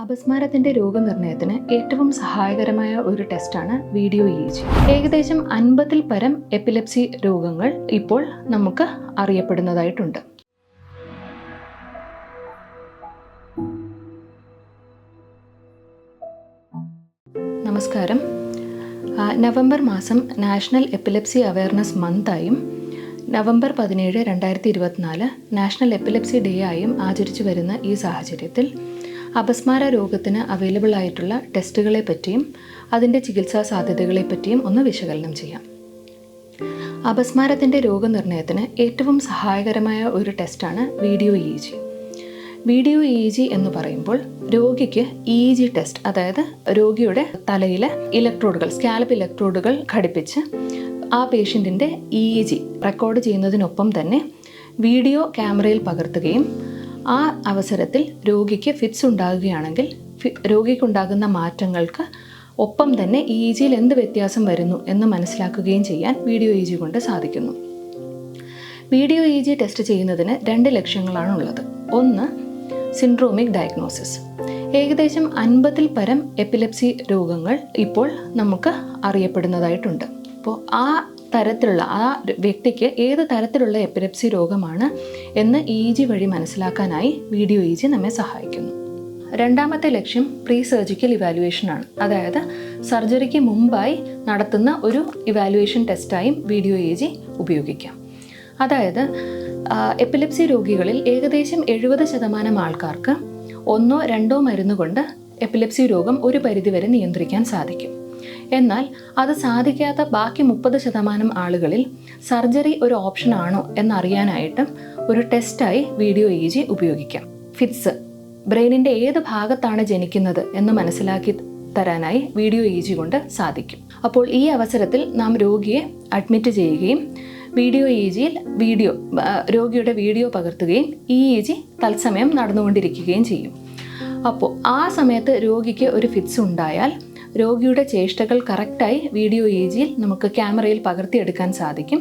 അപസ്മാരത്തിന്റെ രോഗനിർണയത്തിന് ഏറ്റവും സഹായകരമായ ഒരു ടെസ്റ്റാണ് വീഡിയോ ഇ ജി ഏകദേശം അൻപതിൽ പരം എപ്പിലെപ്സി രോഗങ്ങൾ ഇപ്പോൾ നമുക്ക് അറിയപ്പെടുന്നതായിട്ടുണ്ട്. നമസ്കാരം. നവംബർ മാസം നാഷണൽ എപ്പിലെപ്സി അവയർനെസ് മന്തായും നവംബർ പതിനേഴ് രണ്ടായിരത്തി ഇരുപത്തിനാല് നാഷണൽ എപ്പിലെപ്സി ഡേ ആയും ആചരിച്ചു വരുന്ന ഈ സാഹചര്യത്തിൽ അപസ്മാര രോഗത്തിന് അവൈലബിൾ ആയിട്ടുള്ള ടെസ്റ്റുകളെ പറ്റിയും അതിന്റെ ചികിത്സാ സാധ്യതകളെ പറ്റിയും ഒന്ന് വിശകലനം ചെയ്യാം. അപസ്മാരത്തിന്റെ രോഗനിർണയത്തിന് ഏറ്റവും സഹായകരമായ ഒരു ടെസ്റ്റാണ് video E G video E G എന്ന് പറയുമ്പോൾ രോഗിക്ക് ഇ ജി ടെസ്റ്റ് അതായത് രോഗിയുടെ തലയിലെ ഇലക്ട്രോഡുകൾ സ്കാലപ്പ് ഇലക്ട്രോഡുകൾ ഘടിപ്പിച്ച് ആ പേഷ്യന്റിന്റെ ഇ ജി റെക്കോർഡ് ചെയ്യുന്നതിനൊപ്പം തന്നെ വീഡിയോ ക്യാമറയിൽ പകർത്തുകയും ആ അവസരത്തിൽ രോഗിക്ക് ഫിറ്റ്സ് ഉണ്ടാകുകയാണെങ്കിൽ രോഗിക്കുണ്ടാകുന്ന മാറ്റങ്ങൾക്ക് ഒപ്പം തന്നെ ഇ ജിയിൽ എന്ത് വ്യത്യാസം വരുന്നു എന്ന് മനസ്സിലാക്കുകയും ചെയ്യാൻ വീഡിയോ ഇ ജി കൊണ്ട് സാധിക്കുന്നു. വീഡിയോ ഇ ജി ടെസ്റ്റ് ചെയ്യുന്നതിന് രണ്ട് ലക്ഷ്യങ്ങളാണ് ഉള്ളത്. ഒന്ന് സിൻഡ്രോമിക് ഡയഗ്നോസിസ് ഏകദേശം അൻപതിൽ പരം എപ്പിലെപ്സി രോഗങ്ങൾ ഇപ്പോൾ നമുക്ക് അറിയപ്പെടുന്നതായിട്ടുണ്ട്. അപ്പോൾ ആ തരത്തിലുള്ള ആ വ്യക്തിക്ക് ഏത് തരത്തിലുള്ള എപ്പിലെപ്സി രോഗമാണ് എന്ന് ഇ ജി വഴി മനസ്സിലാക്കാനായി വീഡിയോ ഇ ജി നമ്മെ സഹായിക്കുന്നു. രണ്ടാമത്തെ ലക്ഷ്യം പ്രീ സർജിക്കൽ ഇവാലുവേഷൻ ആണ്. അതായത് സർജറിക്ക് മുമ്പായി നടത്തുന്ന ഒരു ഇവാലുവേഷൻ ടെസ്റ്റായും വീഡിയോ എ ജി ഉപയോഗിക്കാം. അതായത് എപ്പിലെപ്സി രോഗികളിൽ ഏകദേശം എഴുപത് ശതമാനം ആൾക്കാർക്ക് ഒന്നോ രണ്ടോ മരുന്നുകൊണ്ട് എപ്പിലെപ്സി രോഗം ഒരു പരിധിവരെ നിയന്ത്രിക്കാൻ സാധിക്കും. എന്നാൽ അത് സാധിക്കാത്ത ബാക്കി മുപ്പത് ശതമാനം ആളുകളിൽ സർജറി ഒരു ഓപ്ഷൻ ആണോ എന്നറിയാനായിട്ട് ഒരു ടെസ്റ്റായി വീഡിയോ ഇ ജി ഉപയോഗിക്കാം. ഫിറ്റ്സ്. ബ്രെയിനിന്റെ ഏത് ഭാഗത്താണ് ജനിക്കുന്നത് എന്ന് മനസ്സിലാക്കി തരാനായി വീഡിയോ ഇ ജി കൊണ്ട് സാധിക്കും. അപ്പോൾ ഈ അവസരത്തിൽ നാം രോഗിയെ അഡ്മിറ്റ് ചെയ്യുകയും വീഡിയോ ഇ ജിയിൽ വീഡിയോ രോഗിയുടെ വീഡിയോ പകർത്തുകയും ഇ ഇ ജി തത്സമയം നടന്നുകൊണ്ടിരിക്കുകയും ചെയ്യും. അപ്പോൾ ആ സമയത്ത് രോഗിക്ക് ഒരു ഫിറ്റ്സ് ഉണ്ടായാൽ രോഗിയുടെ ചേഷ്ടകൾ കറക്റ്റായി വീഡിയോ ഇ ജിയിൽ നമുക്ക് ക്യാമറയിൽ പകർത്തിയെടുക്കാൻ സാധിക്കും.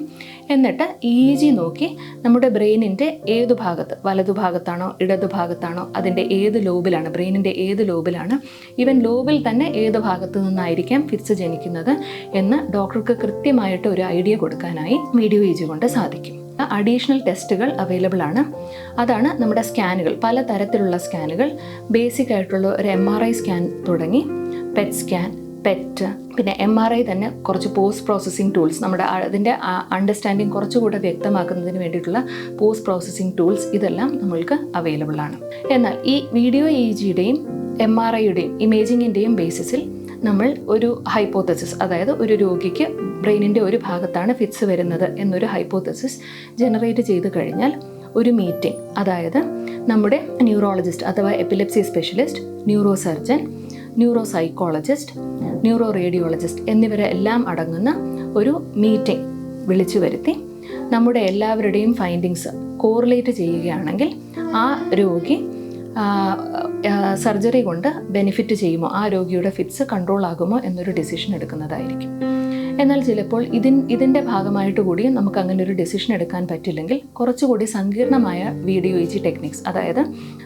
എന്നിട്ട് ഇ ജി നോക്കി നമ്മുടെ ബ്രെയിനിന്റെ ഏതു ഭാഗത്ത് വലതു ഭാഗത്താണോ ഇടതു ഭാഗത്താണോ അതിന്റെ ഏത് ലോബിലാണ് ബ്രെയിനിന്റെ ഏത് ലോബിലാണ് ഈവൻ ലോബിൽ തന്നെ ഏത് ഭാഗത്തു നിന്നായിരിക്കാം ഫിറ്റ്സ് ജനിക്കുന്നത് എന്ന് ഡോക്ടർക്ക് കൃത്യമായിട്ട് ഒരു ഐഡിയ കൊടുക്കാനായി വീഡിയോ ഇ ജി കൊണ്ട് സാധിക്കും. അഡീഷണൽ ടെസ്റ്റുകൾ അവൈലബിൾ ആണ് അതാണ് നമ്മുടെ സ്കാനുകൾ. പല തരത്തിലുള്ള സ്കാനുകൾ. ബേസിക് ആയിട്ടുള്ള ഒരു എം ആർ ഐ സ്കാൻ തുടങ്ങി. പെറ്റ് സ്കാൻ പെറ്റ് പിന്നെ എം ആർ ഐ തന്നെ കുറച്ച് പോസ്റ്റ് പ്രോസസ്സിംഗ് ടൂൾസ് നമ്മുടെ അതിന്റെ അണ്ടർസ്റ്റാൻഡിങ് കുറച്ചുകൂടെ വ്യക്തമാക്കുന്നതിന് വേണ്ടിയിട്ടുള്ള പോസ്റ്റ് പ്രോസസ്സിംഗ് ടൂൾസ് ഇതെല്ലാം നമ്മൾക്ക് അവൈലബിൾ ആണ്. എന്നാൽ ഈ വീഡിയോ ഇ ജിയുടെയും എം ആർ ഐയുടെയും ഇമേജിങ്ങിന്റെയും ബേസിസിൽ നമ്മൾ ഒരു ഹൈപ്പോത്തസിസ് അതായത് ഒരു രോഗിക്ക് ബ്രെയിനിന്റെ ഒരു ഭാഗത്താണ് ഫിറ്റ്സ് വരുന്നത് എന്നൊരു ഹൈപ്പോത്തസിസ് ജനറേറ്റ് ചെയ്ത് കഴിഞ്ഞാൽ ഒരു മീറ്റിംഗ് അതായത് നമ്മുടെ ന്യൂറോളജിസ്റ്റ് അഥവാ epilepsy specialist neuro surgeon neuro psychologist neuro radiologist എന്നിവരെ എല്ലാം അടങ്ങുന്ന ഒരു മീറ്റിംഗ് വിളിച്ചു വരുത്തി നമ്മുടെ എല്ലാവരുടെയും ഫൈൻഡിങ്സ് കോറിലേറ്റ് ചെയ്യുകയാണെങ്കിൽ ആ രോഗി സർജറി കൊണ്ട് ബെനിഫിറ്റ് ചെയ്യുമോ? ആ രോഗിയുടെ ഫിറ്റ്സ് കൺട്രോൾ ആകുമോ? എന്നൊരു ഡിസിഷൻ എടുക്കുന്നതായിരിക്കും. എന്നാൽ ചിലപ്പോൾ ഇതിൻ ഇതിന്റെ ഭാഗമായിട്ട് കൂടി നമുക്ക് അങ്ങനെ ഒരു ഡെസിഷൻ എടുക്കാൻ പറ്റില്ലെങ്കിൽ കുറച്ചുകൂടി സങ്കീർണമായ വീഡിയോ ഇ ജി ടെക്നിക്സ് അതായത്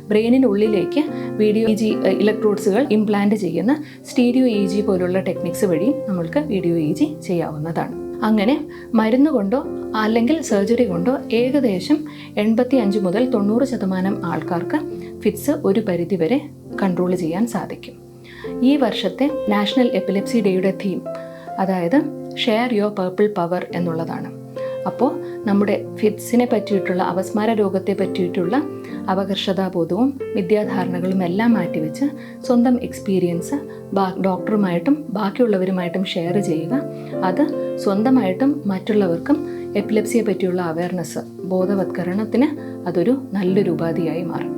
ബ്രെയിനിനുള്ളിലേക്ക് വീഡിയോ ഇ ജി ഇലക്ട്രോഡ്സുകൾ ഇംപ്ലാന്റ് ചെയ്യുന്ന സ്റ്റീരിയോ ഇ ജി പോലുള്ള ടെക്നിക്സ് വഴി നമ്മൾക്ക് വീഡിയോ ഇ ജി ചെയ്യാവുന്നതാണ്. അങ്ങനെ മരുന്ന് കൊണ്ടോ അല്ലെങ്കിൽ സർജറി കൊണ്ടോ ഏകദേശം എൺപത്തി അഞ്ച് മുതൽ തൊണ്ണൂറ് ശതമാനം ആൾക്കാർക്ക് ഫിറ്റ്സ് ഒരു പരിധിവരെ കൺട്രോൾ ചെയ്യാൻ സാധിക്കും. ഈ വർഷത്തെ നാഷണൽ എപ്പിലെപ്സി ഡേയുടെ തീം അതായത് ഷെയർ യുവർ പേർപ്പിൾ പവർ എന്നുള്ളതാണ്. അപ്പോൾ നമ്മുടെ ഫിറ്റ്സിനെ പറ്റിയിട്ടുള്ള അപസ്മാര രോഗത്തെ പറ്റിയിട്ടുള്ള അപകർഷതാബോധവും വിദ്യാധാരണകളും എല്ലാം മാറ്റിവെച്ച് സ്വന്തം എക്സ്പീരിയൻസ് ബാ ഡോക്ടറുമായിട്ടും ബാക്കിയുള്ളവരുമായിട്ടും ഷെയർ ചെയ്യുക. അത് സ്വന്തമായിട്ടും മറ്റുള്ളവർക്കും എപ്പിലെപ്സിയെ പറ്റിയുള്ള അവയർനെസ് ബോധവത്കരണത്തിന് അതൊരു നല്ലൊരു ഉപാധിയായി മാറും.